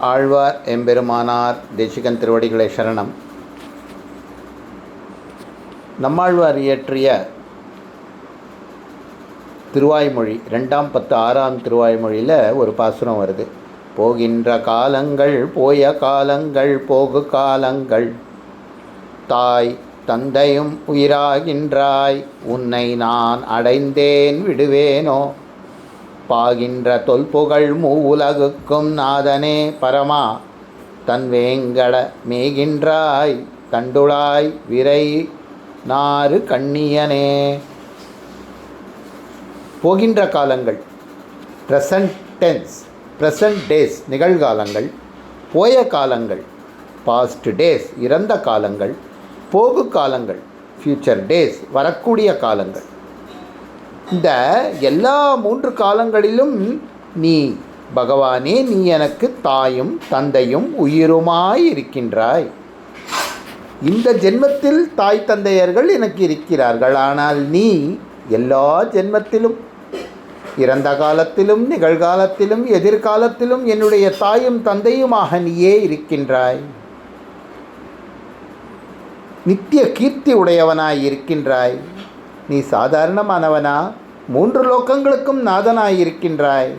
ஆழ்வார் எம்பெருமானார் தேசிகன் திருவடிகளை சரணம். நம்மாழ்வார் இயற்றிய திருவாய்மொழி ரெண்டாம் பத்து ஆறாம் திருவாய்மொழியில் ஒரு பாசுரம் வருது. போகின்ற காலங்கள் போய காலங்கள் போகு காலங்கள். தாய் தந்தையும் உயிராகின்றாய் உன்னை நான் அடைந்தேன் விடுவேனோ? பாகின்ற தொல்புகழ் மூவுலகுக்கும் நாதனே பரமா. தன் வேங்கட மேகின்றாய் தண்டுளாய் விரை நாறு கண்ணியனே. போகின்ற காலங்கள் ப்ரெசன்ட் டென்ஸ் ப்ரெசன்ட் டேஸ் நிகழ்காலங்கள் போய காலங்கள் பாஸ்ட் டேஸ் இறந்த காலங்கள் போகு காலங்கள் ஃப்யூச்சர் டேஸ் வரக்கூடிய காலங்கள். இந்த எல்லா மூன்று காலங்களிலும் நீ பகவானே நீ எனக்கு தாயும் தந்தையும் உயிருமாய் இருக்கின்றாய். இந்த ஜென்மத்தில் தாய் தந்தையர்கள் எனக்கு இருக்கிறார்கள். ஆனால் நீ எல்லா ஜென்மத்திலும் இறந்த காலத்திலும் நிகழ்காலத்திலும் எதிர்காலத்திலும் என்னுடைய தாயும் தந்தையுமாக நீயே இருக்கின்றாய். நித்திய கீர்த்தி உடையவனாய் இருக்கின்றாய். நீ சாதாரணமானவனா? மூன்று லோக்கங்களுக்கும் நாதனாய் இருக்கின்றாய்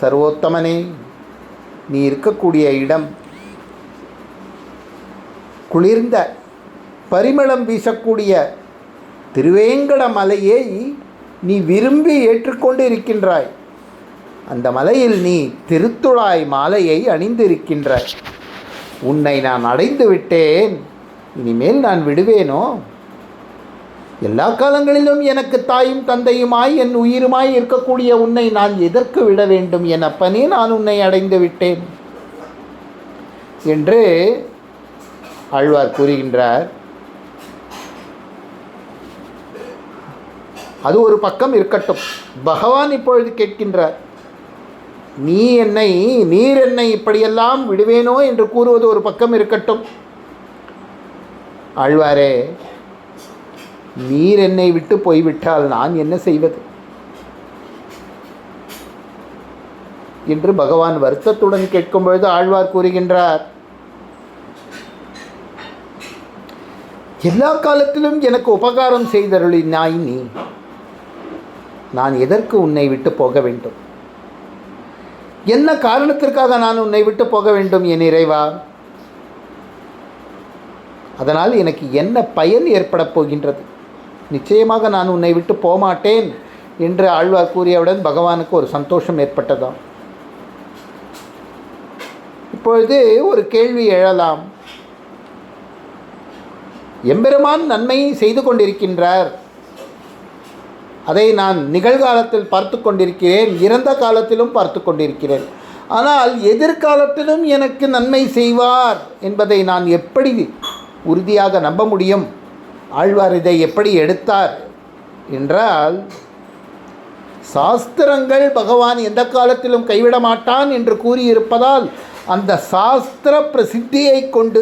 சர்வோத்தமனே நீ இருக்கக்கூடிய இடம். குளிர்ந்த பரிமளம் வீசக்கூடிய திருவேங்கட மலையை நீ விரும்பி ஏற்றுக்கொண்டு இருக்கின்றாய் அந்த மலையில் நீ திருத்துழாய் மாலையை அணிந்திருக்கின்றாய். உன்னை நான் அடைந்து விட்டேன் இனிமேல் நான் விடுவேனோ? எல்லா காலங்களிலும் எனக்கு தாயும் தந்தையுமாய் என் உயிருமாய் இருக்கக்கூடிய உன்னை நான் எதற்கு விட வேண்டும் என் அப்பனே நான் உன்னை அடைந்து விட்டேன். என்று ஆழ்வார் கூறுகின்றார். அது ஒரு பக்கம் இருக்கட்டும். பகவான் இப்பொழுது கேட்கின்றார். நீ என்னை நீர் என்னை இப்படியெல்லாம் விடுவேனோ என்று கூறுவது ஒரு பக்கம் இருக்கட்டும். ஆழ்வாரே நீர் என்னை விட்டு போய்விட்டால் நான் என்ன செய்வது? என்று பகவான் வருத்தத்துடன் கேட்கும் பொழுது ஆழ்வார் கூறுகின்றார் எல்லா காலத்திலும் எனக்கு உபகாரம் செய்தருளினாய் நீ. நான் எதற்கு உன்னை விட்டு போக வேண்டும்? என்ன காரணத்திற்காக நான் உன்னை விட்டு போக வேண்டும் என் இறைவா? அதனால் எனக்கு என்ன பயன் ஏற்படப் போகின்றது? நிச்சயமாக நான் உன்னை விட்டு போமாட்டேன் என்று ஆழ்வார் கூறியவுடன் பகவானுக்கு ஒரு சந்தோஷம் ஏற்பட்டதாம். இப்பொழுது ஒரு கேள்வி எழலாம். எம்பெருமான் நன்மையை செய்து கொண்டிருக்கின்றார். அதை நான் நிகழ்காலத்தில் பார்த்து கொண்டிருக்கிறேன் இறந்த காலத்திலும் பார்த்து கொண்டிருக்கிறேன். ஆனால் எதிர்காலத்திலும் எனக்கு நன்மை செய்வார் என்பதை நான் எப்படி உறுதியாக நம்ப முடியும்? ஆழ்வார் இதை எப்படி எடுத்தார் என்றால் சாஸ்திரங்கள் பகவான் எந்த காலத்திலும் கைவிட மாட்டான் என்று கூறியிருப்பதால் அந்த சாஸ்திர பிரசித்தியை கொண்டு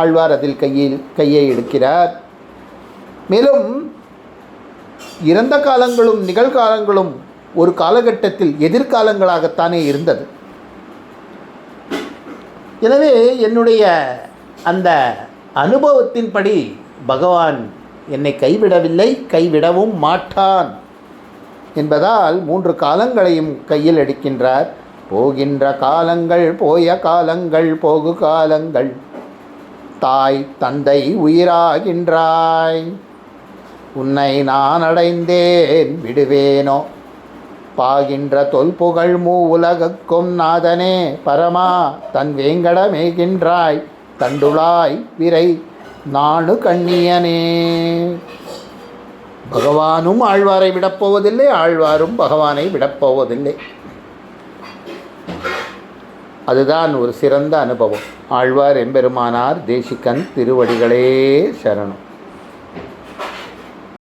ஆழ்வார் அதில் கையில் கையை எடுக்கிறார். மேலும் இறந்த காலங்களும் நிகழ்காலங்களும் ஒரு காலகட்டத்தில் எதிர்காலங்களாகத்தானே இருந்தது. எனவே என்னுடைய அந்த அனுபவத்தின்படி பகவான் என்னை கைவிடவில்லை கைவிடவும் மாட்டான் என்பதால் மூன்று காலங்களையும் கையில் எடுக்கின்றார். போகின்ற காலங்கள் போய காலங்கள் போகு காலங்கள். தாய் தந்தை உயிராகின்றாய். உன்னை நான் அடைந்தேன் விடுவேனோ? பாகின்ற தொல்புகழ் மூ உலகக்கும் நாதனே பரமா தன் வேங்கடமேகின்றாய். தண்டுளாய் விரை நானு கண்ணியனே. பகவானும் ஆழ்வாரை விடப்போவதில்லை ஆழ்வாரும் பகவானை விடப்போவதில்லை. அதுதான் ஒரு சிறந்த அனுபவம். ஆழ்வார் எம்பெருமானார் தேசிகன் திருவடிகளே சரணம்.